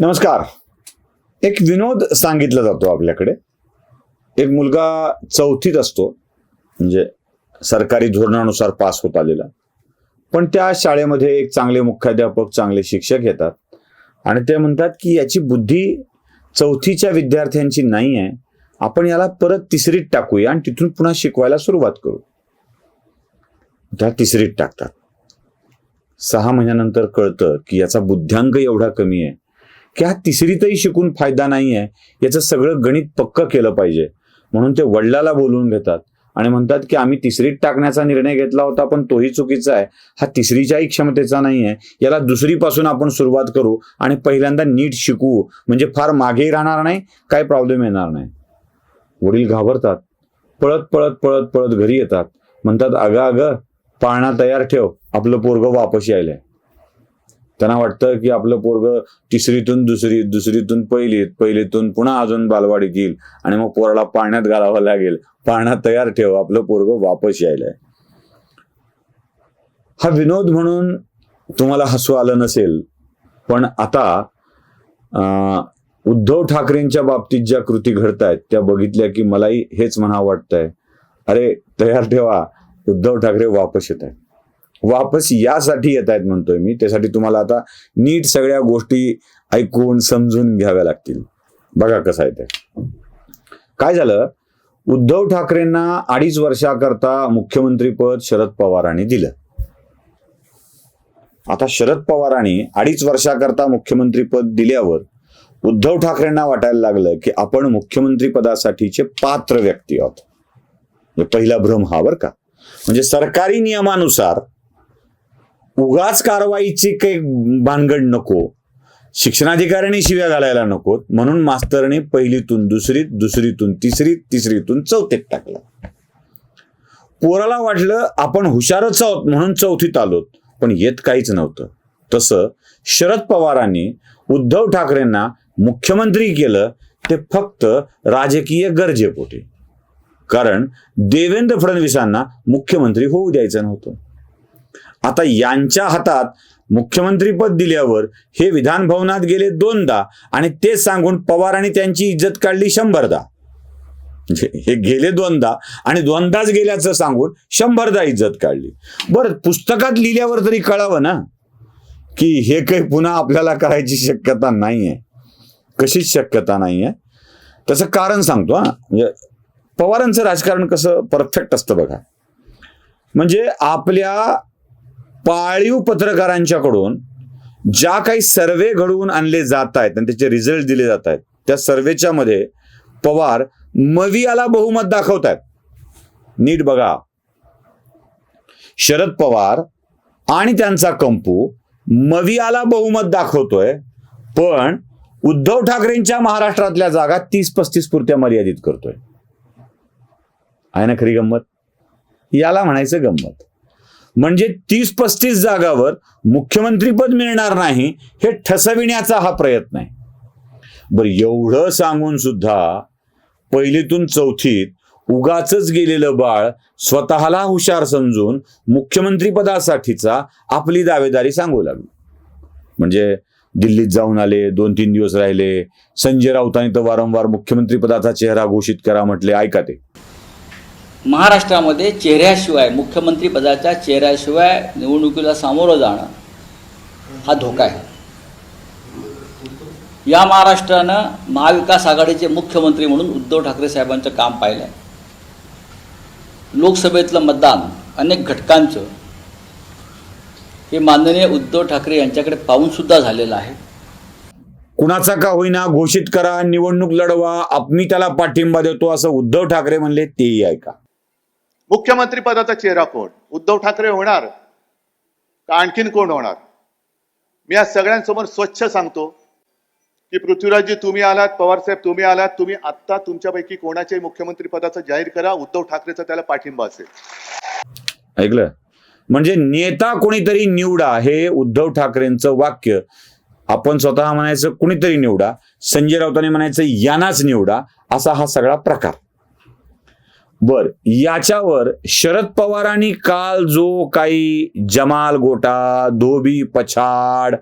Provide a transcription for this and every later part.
नमस्कार. एक विनोद सांगितला जातो आपल्याकडे. एक मुलगा चौथीत असतो म्हणजे सरकारी धोरणानुसार पास होत आलेला. पण त्या शाळेमध्ये एक चांगले मुख्याध्यापक चांगले शिक्षक येतात. आणि ते म्हणतात की याची बुद्धी चौथीच्या विद्यार्थ्यांची नाही आहे आपण याला परत तिसरीत टाकूया आणि तिथून पुन्हा शिकवायला सुरुवात करू. त्या तिसरीत टाकतात. सहा महिन्यानंतर कळतं की याचा बुद्ध्यांक एवढा कमी आहे. की हा तिसरीतही शिकून फायदा नाही आहे? याचं सगळं गणित पक्क केलं पाहिजे. म्हणून ते वडिलाला बोलवून घेतात आणि म्हणतात की आम्ही तिसरीत टाकण्याचा निर्णय घेतला होता पण तोही चुकीचा आहे. हा तिसरीच्याही क्षमतेचा नाही आहे. याला दुसरीपासून आपण सुरुवात करू आणि पहिल्यांदा नीट शिकवू म्हणजे फार मागेही राहणार नाही काय प्रॉब्लेम येणार नाही. वडील घाबरतात. पळत पळत पळत पळत घरी येतात. म्हणतात अगं अगं पाळणा तयार ठेव. आपलं पोरग वापस यायलंय. त्यांना वाटतं की आपलं पोरग तिसरीतून दुसरी दुसरीतून पहिलीत पहिलीतून पुन्हा अजून बालवाडीत येईल आणि मग पोराला पाण्यात घालावं लागेल. पाण्यात तयार ठेव आपलं पोरग वापस यायलंय हा विनोद म्हणून तुम्हाला हसू आलं नसेल पण आता उद्धव ठाकरेंच्या बाबतीत ज्या कृती घडतायत त्या बघितल्या की मलाही हेच म्हणा वाटतंय. अरे तयार ठेवा उद्धव ठाकरे वापस येत आहेत. वापस यासाठी येत आहेत म्हणतोय मी. त्यासाठी तुम्हाला आता नीट सगळ्या गोष्टी ऐकून समजून घ्याव्या लागतील. बघा कसं आहे ते. काय झालं? उद्धव ठाकरेंना अडीच वर्षाकरता मुख्यमंत्रीपद शरद पवारांनी दिलं. आता शरद पवारांनी अडीच वर्षाकरता मुख्यमंत्रीपद दिल्यावर उद्धव ठाकरेंना वाटायला लागलं की आपण मुख्यमंत्री पदासाठीचे पात्र व्यक्ती आहोत. म्हणजे पहिला भ्रम हा बर का. म्हणजे सरकारी नियमानुसार उगाच कारवाईची काही भानगड नको. शिक्षणाधिकाऱ्यांनी शिव्या घालायला नकोत म्हणून मास्तरने पहिलीतून दुसरीत दुसरीतून तिसरीत तिसरीतून चौथीत टाकलं. पोराला वाटलं आपण हुशारच आहोत म्हणून चौथीत आलोत. पण येत काहीच नव्हतं. तसं शरद पवारांनी उद्धव ठाकरेंना मुख्यमंत्री केलं ते फक्त राजकीय गरजेपोटी. कारण देवेंद्र फडणवीसांना मुख्यमंत्री होऊ द्यायचं नव्हतं. आता यांच्या हातात मुख्यमंत्रीपद दिल्यावर हे विधान भवनात गेले दोनदा आणि ते सांगून पवारांनी त्यांची इज्जत काढली शंभरदा. म्हणजे हे गेले दोनदा आणि दोनदाच गेल्याचं सांगून शंभरदा इज्जत काढली. बरं पुस्तकात लिहिल्यावर तरी कळावं ना की हे काही पुन्हा आपल्याला करायची शक्यता नाहीये. कशीच शक्यता नाहीये. त्याचं कारण सांगतो हा. म्हणजे पवारांचं राजकारण कसं परफेक्ट असतं बघा. म्हणजे आपल्या पाळीव पत्रकारांच्याकडून ज्या काही सर्वे घडवून आणले जात आहेत आणि त्याचे रिझल्ट दिले जात आहेत त्या सर्वेच्या मध्ये पवार मवियाला बहुमत दाखवत आहेत नीट बघा. शरद पवार आणि त्यांचा कंपू मवियाला बहुमत दाखवतोय पण उद्धव ठाकरेंच्या महाराष्ट्रातल्या जागा तीस पस्तीस पुरत्या मर्यादित करतोय. आहे ना खरी गंमत? याला म्हणायचं गंमत. म्हणजे तीस पस्तीस जागावर मुख्यमंत्रीपद मिळणार नाही हे ठसविण्याचा हा प्रयत्न आहे. बरं एवढं सांगून सुद्धा पहिलीतून चौथीत उगाच गेलेलं बाळ स्वतःला हुशार समजून मुख्यमंत्रीपदासाठीचा आपली दावेदारी सांगू लागली. म्हणजे दिल्लीत जाऊन आले दोन तीन दिवस राहिले संजय राऊतांनी तर वारंवार मुख्यमंत्रीपदाचा चेहरा घोषित करा म्हटले ऐका ते. महाराष्ट्रामध्ये चेहऱ्याशिवाय मुख्यमंत्री पदाच्या चेहऱ्याशिवाय निवडणुकीला सामोरं जाणं हा धोका आहे. या महाराष्ट्रानं महाविकास आघाडीचे मुख्यमंत्री म्हणून उद्धव ठाकरे साहेबांचं काम पाहिलं आहे. लोकसभेतलं मतदान अनेक घटकांचं हे माननीय उद्धव ठाकरे यांच्याकडे पाहूनसुद्धा झालेलं आहे. कुणाचा का होईना घोषित करा निवडणूक लढवा मी त्याला पाठिंबा देतो असं उद्धव ठाकरे म्हणले तेही ऐका. मुख्यमंत्री पदाचा चेहरा कोण? उद्धव ठाकरे होणार का आणखीन कोण होणार? मी आज सगळ्यांसमोर स्वच्छ सांगतो की पृथ्वीराजजी तुम्ही आलात पवारसाहेब तुम्ही आलात तुम्ही आत्ता तुमच्यापैकी कोणाच्याही मुख्यमंत्री पदाचा जाहीर करा उद्धव ठाकरेचा त्याला पाठिंबा असेल. ऐकलं? म्हणजे नेता कोणीतरी निवडा हे उद्धव ठाकरेंचं वाक्य. आपण स्वतः म्हणायचं कुणीतरी निवडा संजय राऊतांनी म्हणायचं यानाच निवडा असा हा सगळा प्रकार. बर याच्यावर शरद पवारांनी काल जो काही जमाल गोटा धोबी पछाड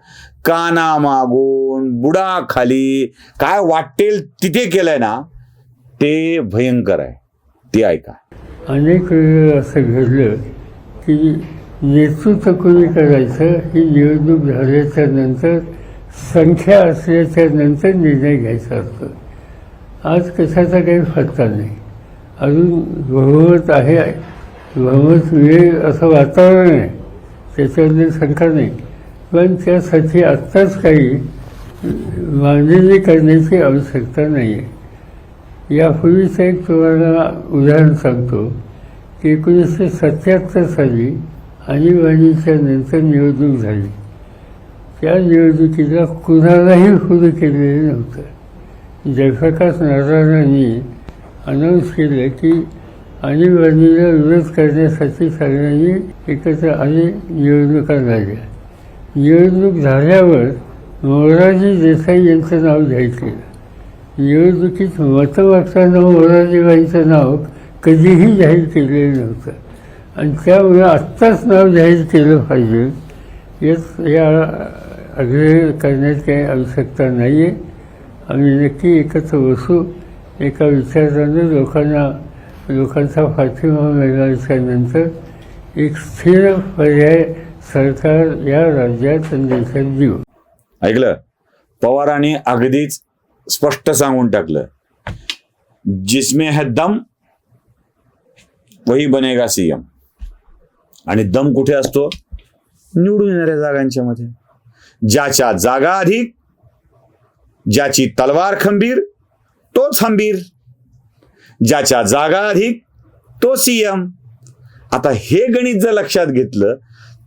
काना मागून बुडा खाली काय वाटेल तिथे केलंय ना ते भयंकर आहे. ते ऐका. अनेक असं घडलं की नेतृत्व कोणी करायचं ही निवडणूक झाल्याच्यानंतर संख्या असल्याच्या नंतर निर्णय घ्यायचा असतो. आज कशाचा काही फटका नाही. अजून भगवत आहे. बहुमत म्हणजे असं वातावरण आहे. त्याच्याबद्दल शंका नाही. पण त्यासाठी आत्ताच काही मांडणी करण्याची आवश्यकता नाही आहे यापूर्वीचं एक तुम्हाला उदाहरण सांगतो. की एकोणीसशे सत्याहत्तर साली आणीबाणीच्या नंतर निवडणूक झाली. त्या निवडणुकीला कुणालाही खुलं केलेलं नव्हतं. जयप्रकाश नारायणांनी अनाऊन्स केलं की आणीबाणीला विरोध करण्यासाठी सगळ्यांनी एकत्र आणि निवडणुका झाल्या निवडणूक झाल्यावर मोरारजी देसाई यांचं नाव जाहीर केलं निवडणुकीत मतं वाचताना मोरारजीबाईंचं नाव कधीही जाहीर केलेलं नव्हतं. आणि त्यामुळे आत्ताच नाव जाहीर केलं पाहिजे यात या आग्रह करण्यात काही आवश्यकता नाही आहे आम्ही नक्की एकत्र बसू. एका विचारानं लोकांना लोकांचा पाठिंबा मिळाल्याच्या एक स्थिर पर्याय सरकार या राज्यात देशात देऊ. ऐकलं? पवारांनी अगदीच स्पष्ट सांगून टाकलं. जिसमे है दम वही बनेगा सीएम. आणि दम कुठे असतो? निवडून येणाऱ्या जागांच्या मध्ये. ज्याच्या जागा अधिक ज्याची तलवार खंबीर तोच हंबीर ज्याच्या जागा अधिक तो सीएम आता हे गणित जर लक्षात घेतलं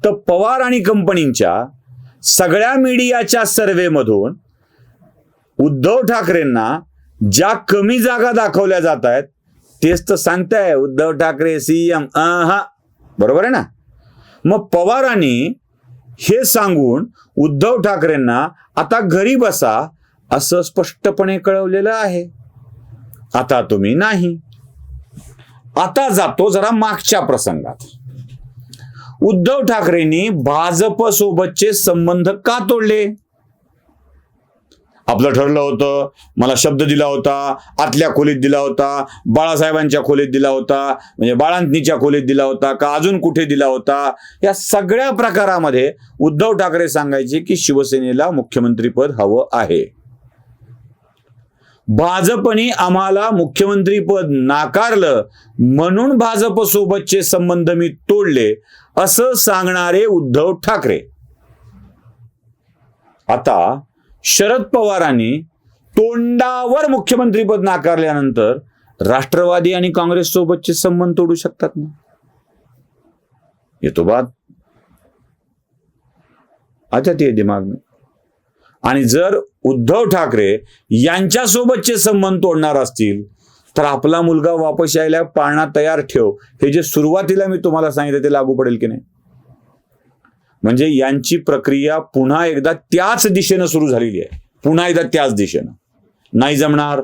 तर पवार आणि कंपनीच्या सगळ्या मीडियाच्या सर्वेमधून उद्धव ठाकरेंना ज्या कमी जागा दाखवल्या जात आहेत तेच तर सांगताय उद्धव ठाकरे सीएम हा बरोबर आहे ना? मग पवारांनी हे सांगून उद्धव ठाकरेंना आता घरी बसा असं स्पष्टपणे कळवलेलं आहे. आता तुम्ही नाही. आता जातो जरा मागच्या प्रसंगात. उद्धव ठाकरेंनी भाजप सोबतचे संबंध का तोडले? आपलं ठरलं होतं मला शब्द दिला होता आतल्या खोलीत दिला होता बाळासाहेबांच्या खोलीत दिला होता म्हणजे बाळांतनीच्या खोलीत दिला होता का अजून कुठे दिला होता? या सगळ्या प्रकारामध्ये उद्धव ठाकरे सांगायचे की शिवसेनेला मुख्यमंत्रीपद हवं आहे. भाजपने आम्हाला मुख्यमंत्रीपद नाकारलं म्हणून भाजप सोबतचे संबंध मी तोडले असं सांगणारे उद्धव ठाकरे. आता शरद पवारांनी तोंडावर मुख्यमंत्रीपद नाकारल्यानंतर राष्ट्रवादी आणि काँग्रेस सोबतचे संबंध तोडू शकतात ना? येतो बात. अच्छा ते दिमाग में आणि जर उद्धव ठाकरे यांच्यासोबतचे संबंध तोडणार असतील तर आपला मुलगा वापस यायला पाळणा तयार ठेव. हे जे सुरुवातीला मी तुम्हाला सांगितलं ते लागू पडेल की नाही? म्हणजे यांची प्रक्रिया पुन्हा एकदा त्याच दिशेनं सुरू झालेली आहे. पुन्हा एकदा त्याच दिशेनं. नाही जमणार.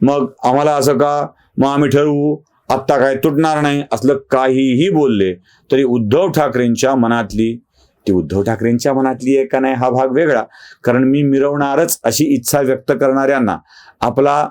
मग आम्हाला असं का? मग आम्ही ठरवू. आत्ता काय तुटणार नाही असलं काहीही बोलले तरी उद्धव ठाकरेंच्या मनातली ती उद्धव ठाकरेंच्या मनातली आहे का नाही हा भाग वेगळा. कारण मी मिरवणारच अशी इच्छा व्यक्त करणाऱ्यांना आपला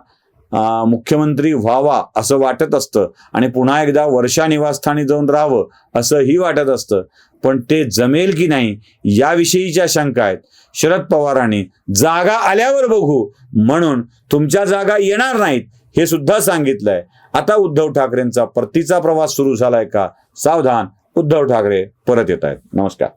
मुख्यमंत्री व्हावा असं वाटत असतं आणि पुन्हा एकदा वर्षा निवासस्थानी जाऊन राहावं असंही वाटत असतं. पण ते जमेल की नाही याविषयीच्या शंका आहेत. शरद पवारांनी जागा आल्यावर बघू. म्हणून तुमच्या जागा येणार नाहीत हे सुद्धा सांगितलंय. आता उद्धव ठाकरेंचा परतीचा प्रवास सुरू झालाय का? सावधान उद्धव ठाकरे परत येत आहेत नमस्कार.